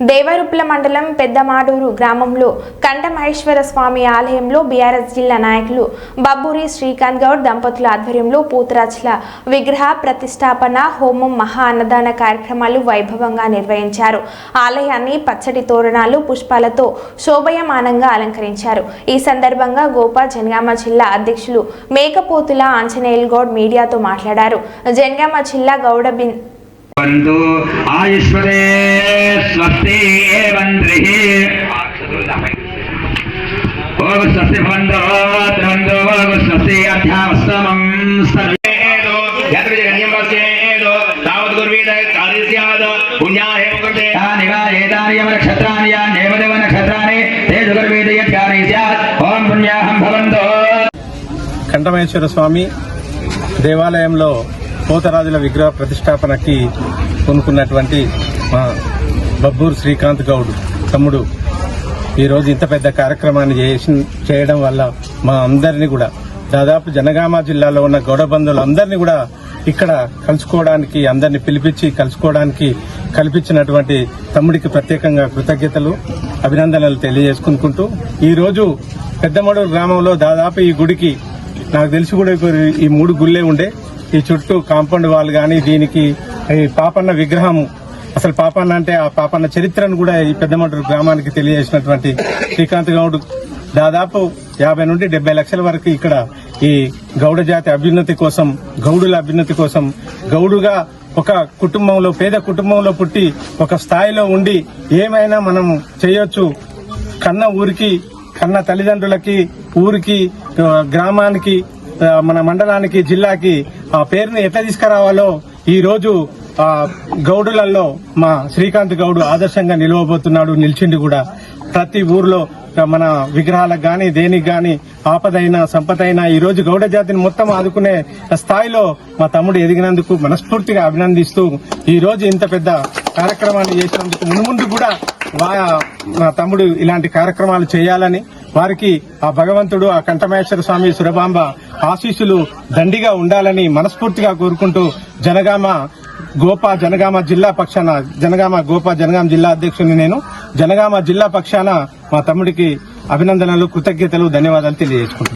దేవరుప్ల మండలం పెద్దమాడూరు గ్రామంలో కంఠమహేశ్వర స్వామి ఆలయంలో బీఆర్ఎస్ జిల్లా నాయకులు బబ్బూరి శ్రీకాంత్ గౌడ్ దంపతుల ఆధ్వర్యంలో పూతరాజుల విగ్రహ ప్రతిష్టాపన హోమం మహా అన్నదాన కార్యక్రమాలు వైభవంగా నిర్వహించారు. ఆలయాన్ని పచ్చడి తోరణాలు పుష్పాలతో శోభయమానంగా అలంకరించారు. ఈ సందర్భంగా గోపా జనగామ జిల్లా అధ్యక్షులు మేకపోతుల ఆంజనేయులు గౌడ్ మీడియాతో మాట్లాడారు. జనగామ జిల్లా గౌడ వంతు ఆయుష్వదే స్వస్తి ఏవంద్రిః ఓం స్వస్తి భవంతో ఓం స్వస్తి అధ్యావస్తమం సర్వేదో యద్విజగణ్యం వస్యేదో తావత్ గుర్వీద కార్యస్యాద పుణ్యాహే ముకుందే తాని వా ఏతాని యమ నక్షత్రాని యా నేమదేవ నక్షత్రాని తే గుర్వీద యత్ కార్యస్యాత్ ఓం పుణ్యాహం భవంతో. కంఠమేశ్వర స్వామి దేవాలయంలో పోతరాజుల విగ్రహ ప్రతిష్టాపనకి కొనుక్కున్నటువంటి మా బబ్బూరు శ్రీకాంత్ గౌడ్ తమ్ముడు. ఈరోజు ఇంత పెద్ద కార్యక్రమాన్ని చేసి చేయడం వల్ల మా అందరినీ కూడా దాదాపు జనగామ జిల్లాలో ఉన్న గౌడబంధువులు అందరినీ కూడా ఇక్కడ కలుసుకోవడానికి అందరిని పిలిపించి కలుసుకోవడానికి కల్పించినటువంటి తమ్ముడికి ప్రత్యేకంగా కృతజ్ఞతలు అభినందనలు తెలియజేసుకుంటూ ఈరోజు పెద్దమడూరు గ్రామంలో దాదాపు ఈ గుడికి నాకు తెలిసి కూడా ఈ మూడు గుళ్ళే ఉండే. ఈ చుట్టూ కాంపౌండ్ వాల్ కానీ దీనికి ఈ పాపన్న విగ్రహం అసలు పాపన్న అంటే ఆ పాపన్న చరిత్రను కూడా ఈ పెద్దమంటూరు గ్రామానికి తెలియజేసినటువంటి శ్రీకాంత్ గౌడ్. దాదాపు యాభై నుండి డెబ్బై లక్షల వరకు ఇక్కడ ఈ గౌడ జాతి అభ్యున్నతి కోసం గౌడుల అభ్యున్నతి కోసం గౌడుగా ఒక కుటుంబంలో పేద కుటుంబంలో పుట్టి ఒక స్థాయిలో ఉండి ఏమైనా మనం చేయొచ్చు. కన్న ఊరికి కన్న తల్లిదండ్రులకి ఊరికి గ్రామానికి మన మండలానికి జిల్లాకి ఆ పేరుని ఎట్లా తీసుకురావాలో ఈ రోజు ఆ గౌడులలో మా శ్రీకాంత్ గౌడు ఆదర్శంగా నిలవబోతున్నాడు నిలిచిండి కూడా. ప్రతి ఊర్లో మన విగ్రహాలకు గాని దేనికి గాని ఆపదైనా సంపదైనా ఈ రోజు గౌడ జాతిని మొత్తం ఆదుకునే స్థాయిలో మా తమ్ముడు ఎదిగినందుకు మనస్ఫూర్తిగా అభినందిస్తూ ఈ రోజు ఇంత పెద్ద కార్యక్రమాన్ని చేసినందుకు మున్ముందు కూడా వా- మా తమ్ముడు ఇలాంటి కార్యక్రమాలు చేయాలని వారికి ఆ భగవంతుడు ఆ కంఠమేశ్వర స్వామి సురభాంబ ఆశీస్సులు దండిగా ఉండాలని మనస్ఫూర్తిగా కోరుకుంటూ జనగామ గోపా జనగామ జిల్లా పక్షాన జనగామ గోపా జనగామ జిల్లా అధ్యక్షుడిని నేను జనగామ జిల్లా పక్షాన మా తమ్ముడికి అభినందనలు కృతజ్ఞతలు ధన్యవాదాలు తెలియజేసుకుంటున్నాను.